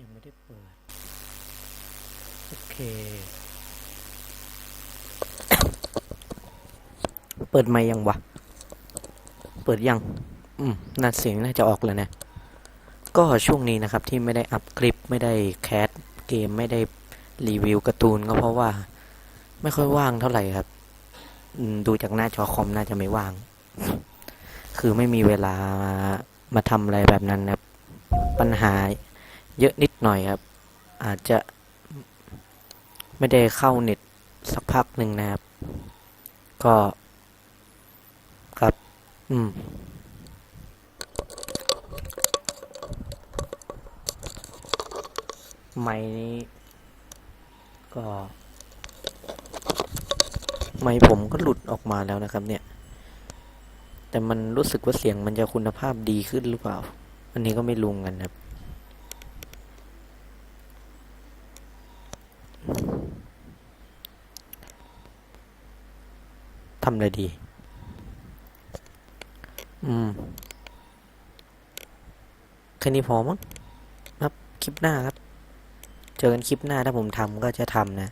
ยังไม่ได้เปิด โอเค เปิดไม่ยังวะ เปิดยัง อืมน่าเสียงน่าจะออกแล้วนะ ก็ช่วงนี้นะครับที่ไม่ได้อัพคลิปไม่ได้แคสเกมไม่ได้รีวิวการ์ตูนก็เพราะว่า ไม่ค่อยว่างเท่าไหร่ครับ ดูจากหน้าจอคอมน่าจะไม่ว่าง คือไม่มีเวลามาทำอะไรแบบนั้นนะปัญหา เยอะนิดหน่อยครับ อาจจะไม่ได้เข้าเน็ตสักพักหนึ่งนะครับ ก็ครับ อืม ไม้นี้ ก็ ไม้ผมก็หลุดออกมาแล้วนะครับ เนี่ย แต่มันรู้สึกว่าเสียงมันจะคุณภาพดีขึ้นหรือเปล่า อันนี้ก็ไม่รู้กันครับ ทำอะไรดี อืม แค่นี้พอมั้งครับ คลิปหน้าครับ เจอกันคลิปหน้าถ้าผมทำก็จะทำนะ